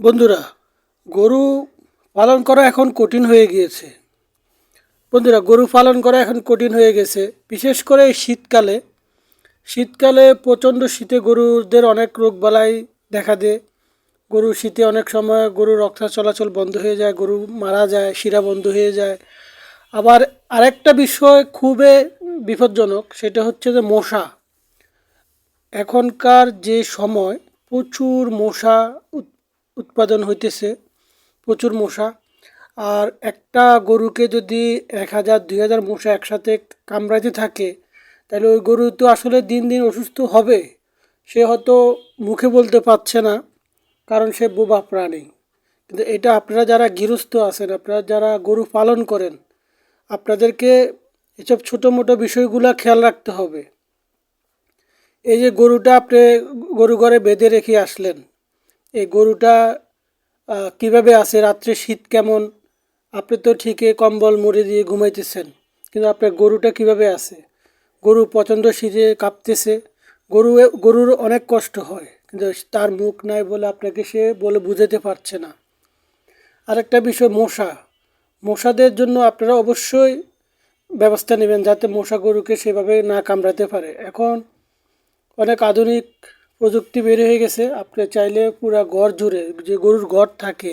বন্ধুরা, গরু পালন করা এখন কঠিন হয়ে গিয়েছে। বন্ধুরা, গরু পালন করা এখন কঠিন হয়ে গেছে। বিশেষ করে শীতকালে। শীতকালে প্রচণ্ড শীতে গরুদের অনেক রোগ বালাই দেখা দেয়। গরু শীতে অনেক সময় গরুর রক্ত চলাচল বন্ধ হয়ে যায়, গরু মারা যায়, শিরা বন্ধ হয়ে যায়। আবার আরেকটা বিষয় খুবই বিপজ্জনক, সেটা হচ্ছে যে মশা। এখনকার যে সময় প্রচুর মশা উৎপাদন হইতেছে প্রচুর মশা। আর একটা গরুকে যদি এক হাজার, দুই হাজার মশা একসাথে কামড়াতে থাকে, তাহলে ওই গরু তো আসলে দিন দিন অসুস্থ হবে। সে হয়তো মুখে বলতে পারছে না, কারণ সে বোবা প্রাণী। কিন্তু এটা আপনারা যারা গৃহস্থ আছেন, আপনারা যারা গরু পালন করেন, আপনাদেরকে এসব ছোটো মোটো বিষয়গুলো খেয়াল রাখতে হবে। এই যে গরুটা আপনি গরু ঘরে বেঁধে রেখে আসলেন এই গরুটা কীভাবে আছে? রাত্রে শীত কেমন? আপনি তো ঠিকই কম্বল মুড়ি দিয়ে ঘুমাইতেছেন, কিন্তু আপনার গরুটা কীভাবে আছে? গরু প্রচণ্ড শীতে কাঁপতেছে। গরু, গরুর অনেক কষ্ট হয়, কিন্তু তার মুখ নাই বলে আপনাকে সে বলে বুঝাতে পারছে না। আরেকটা বিষয়, মশা। মশাদের জন্য আপনারা অবশ্যই ব্যবস্থা নেবেন যাতে মশা গরুকে সেভাবে না কামড়াতে পারে। এখন অনেক আধুনিক প্রযুক্তি বের হয়ে গেছে। আপনি চাইলে পুরা ঘর জুড়ে, যে গরুর ঘর থাকে,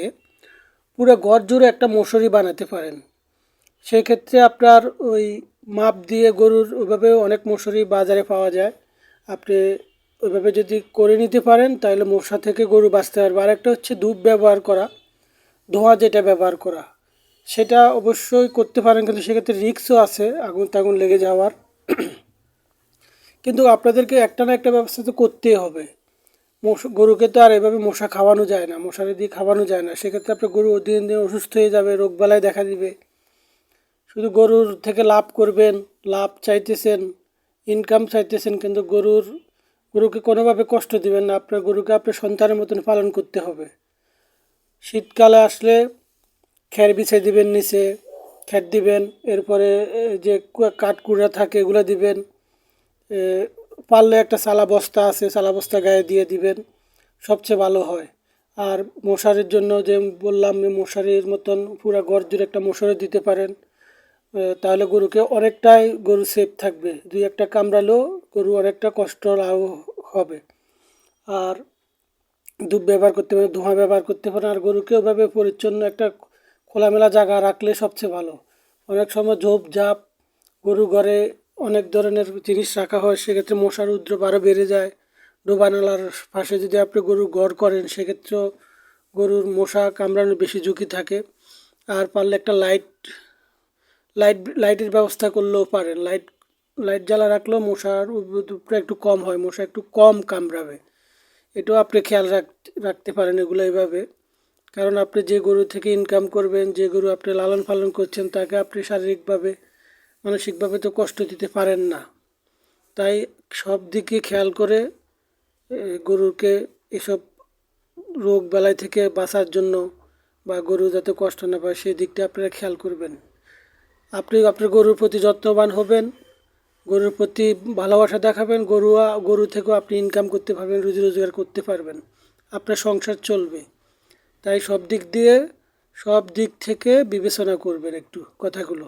পুরো ঘর জুড়ে একটা মশারি বানাতে পারেন। সেই ক্ষেত্রে আপনার ওই মাপ দিয়ে গরুর ওইভাবে অনেক মশারি বাজারে পাওয়া যায়। আপনি ওইভাবে যদি করে নিতে পারেন, তাহলে মশা থেকে গরু বাঁচতে পারবে। আরেকটা হচ্ছে ধূপ ব্যবহার করা, ধোঁয়া যেটা ব্যবহার করা। সেটা অবশ্যই করতে পারেন, কিন্তু সেক্ষেত্রে রিক্সও আছে আগুন তাগুন লেগে যাওয়ার। কিন্তু আপনাদেরকে একটা না একটা ব্যবস্থা তো করতেই হবে। গরুকে তো আর এভাবে মশা খাওয়ানো যায় না, মশারি দিয়ে খাওয়ানো যায় না। সেক্ষেত্রে আপনার গরু দিন দিন অসুস্থ হয়ে যাবে রোগবালাই দেখা দিবে। শুধু গরুর থেকে লাভ করবেন, লাভ চাইতেছেন ইনকাম চাইতেছেন, কিন্তু গরুর, গরুকে কোনোভাবে কষ্ট দিবেন না। আপনার গরুকে আপনার সন্তানের মতন পালন করতে হবে। শীতকালে আসলে খ্যার বিছিয়ে দিবেন নিচে খ্যার দিবেন, এরপরে যে কাঠকুড়া থাকে, এগুলো দিবেন। পারলে একটা সালা বস্তা আছে সালা বস্তা গায়ে দিয়ে দিবেন, সবচেয়ে ভালো হয়। আর মশারির জন্য যে বললাম মশারির মতন পুরো ঘর জুড়ে একটা মশারি দিতে পারেন তাহলে গরুকে অনেকটাই গরু সেফ থাকবে। দুই একটা কামড়ালেও গরু অনেকটা কষ্ট লাভ হবে। আর ধূপ ব্যবহার করতে পারেন ধোঁয়া ব্যবহার করতে পারেন আর গরুকে ওভাবে পরিচ্ছন্ন একটা খোলামেলা জায়গা রাখলে সবচেয়ে ভালো। অনেক সময় ঝোপ ঝাপ গরু ঘরে অনেক ধরনের জিনিস রাখা হয়, সেক্ষেত্রে মশার উদ্রব আরও বেড়ে যায়। ডোবানালার পাশে যদি আপনি গরুর ঘর করেন, সেক্ষেত্রেও গরুর মশা কামড়ানোর বেশি ঝুঁকি থাকে। আর পারলে একটা লাইট লাইট, লাইটের ব্যবস্থা করলেও পারেন। লাইট লাইট জ্বালা রাখলেও মশার উপরে একটু কম হয়, মশা একটু কম কামড়াবে। এটাও আপনি খেয়াল রাখ, রাখতে পারেন এগুলো এইভাবে কারণ আপনি যে গরু থেকে ইনকাম করবেন, যে গরু আপনি লালন পালন করছেন, তাকে আপনি শারীরিকভাবে মানসিকভাবে তো কষ্ট দিতে পারেন না। তাই সব দিকে খেয়াল করে গরুকে এসব রোগ বালাই থেকে বাঁচার জন্য বা গরু যাতে কষ্ট না পায় সেই দিকটা আপনারা খেয়াল করবেন। আপনি আপনার গরুর প্রতি যত্নবান হবেন, গরুর প্রতি ভালোবাসা দেখাবেন গরু গরু থেকেও আপনি ইনকাম করতে পারবেন, রুজি রোজগার করতে পারবেন। আপনার সংসার চলবে। তাই সব দিক দিয়ে, সব দিক থেকে বিবেচনা করবেন একটু কথাগুলো।